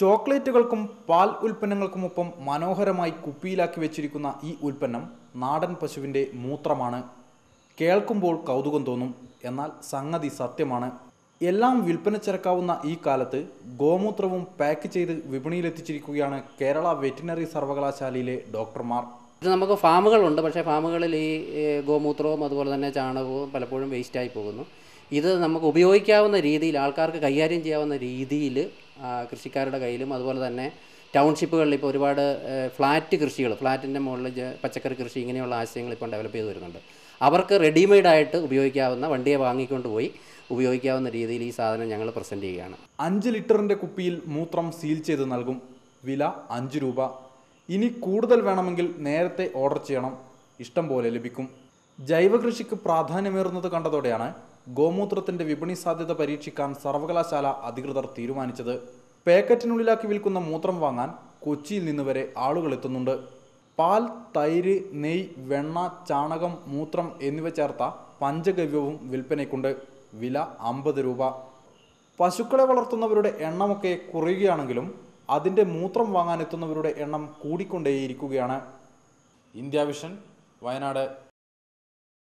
ചോക്ലേറ്റുകൾക്കും പാൽ ഉൽപ്പന്നങ്ങൾക്കുമൊപ്പം മനോഹരമായി കുപ്പിയിലാക്കി വെച്ചിരിക്കുന്ന ഈ ഉൽപ്പന്നം നാടൻ പശുവിന്റെ മൂത്രമാണ്. കേൾക്കുമ്പോൾ കൗതുകം തോന്നും. എന്നാൽ സംഗതി സത്യമാണ്. എല്ലാം വിൽപ്പന ചിരക്കാവുന്ന ഈ കാലത്ത് ഗോമൂത്രവും പാക്ക് ചെയ്ത് വിപണിയിലെത്തിച്ചിരിക്കുകയാണ് കേരള വെറ്റിനറി സർവകലാശാലയിലെ ഡോക്ടർമാർ. ഇത് നമുക്ക് ഫാമുകളുണ്ട്. പക്ഷേ ഫാമുകളിൽ ഈ ഗോമൂത്രവും അതുപോലെ തന്നെ ചാണകവും പലപ്പോഴും വേസ്റ്റായി പോകുന്നു. ഇത് നമുക്ക് ഉപയോഗിക്കാവുന്ന രീതിയിൽ ആൾക്കാർക്ക് കൈകാര്യം ചെയ്യാവുന്ന രീതിയിൽ കൃഷിക്കാരുടെ കയ്യിലും അതുപോലെ തന്നെ ടൗൺഷിപ്പുകളിൽ ഇപ്പോൾ ഒരുപാട് ഫ്ലാറ്റ് കൃഷികൾ ഫ്ലാറ്റിന്റെ മുകളിൽ പച്ചക്കറി കൃഷി ഇങ്ങനെയുള്ള ആശയങ്ങൾ ഇപ്പോൾ ഡെവലപ്പ് ചെയ്ത് വരുന്നുണ്ട്. അവർക്ക് റെഡിമെയ്ഡായിട്ട് ഉപയോഗിക്കാവുന്ന വണ്ടിയെ വാങ്ങിക്കൊണ്ട് പോയി ഉപയോഗിക്കാവുന്ന രീതിയിൽ ഈ സാധനം ഞങ്ങൾ പ്രസന്റ് ചെയ്യുകയാണ്. അഞ്ച് ലിറ്ററിന്റെ കുപ്പിയിൽ മൂത്രം സീൽ ചെയ്ത് നൽകും. വില അഞ്ച് രൂപ. ഇനി കൂടുതൽ വേണമെങ്കിൽ നേരത്തെ ഓർഡർ ചെയ്യണം. ഇഷ്ടം പോലെ ലഭിക്കും. ജൈവകൃഷിക്ക് പ്രാധാന്യമേറുന്നത് കണ്ടതോടെയാണ് ഗോമൂത്രത്തിന്റെ വിപണി സാധ്യത പരീക്ഷിക്കാൻ സർവകലാശാല അധികൃതർ തീരുമാനിച്ചത്. പാക്കറ്റിനുള്ളിലാക്കി വിൽക്കുന്ന മൂത്രം വാങ്ങാൻ കൊച്ചിയിൽ നിന്ന് വരെ ആളുകൾ എത്തുന്നുണ്ട്. പാൽ തൈര് നെയ് വെണ്ണ ചാണകം മൂത്രം എന്നിവ ചേർത്ത പഞ്ചഗവ്യവും വിൽപ്പനയ്ക്കുണ്ട്. വില അമ്പത് രൂപ. പശുക്കളെ വളർത്തുന്നവരുടെ എണ്ണമൊക്കെ കുറയുകയാണെങ്കിലും അതിന്റെ മൂത്രം വാങ്ങാനെത്തുന്നവരുടെ എണ്ണം കൂടിക്കൊണ്ടേയിരിക്കുകയാണ്. India vision Wayanad.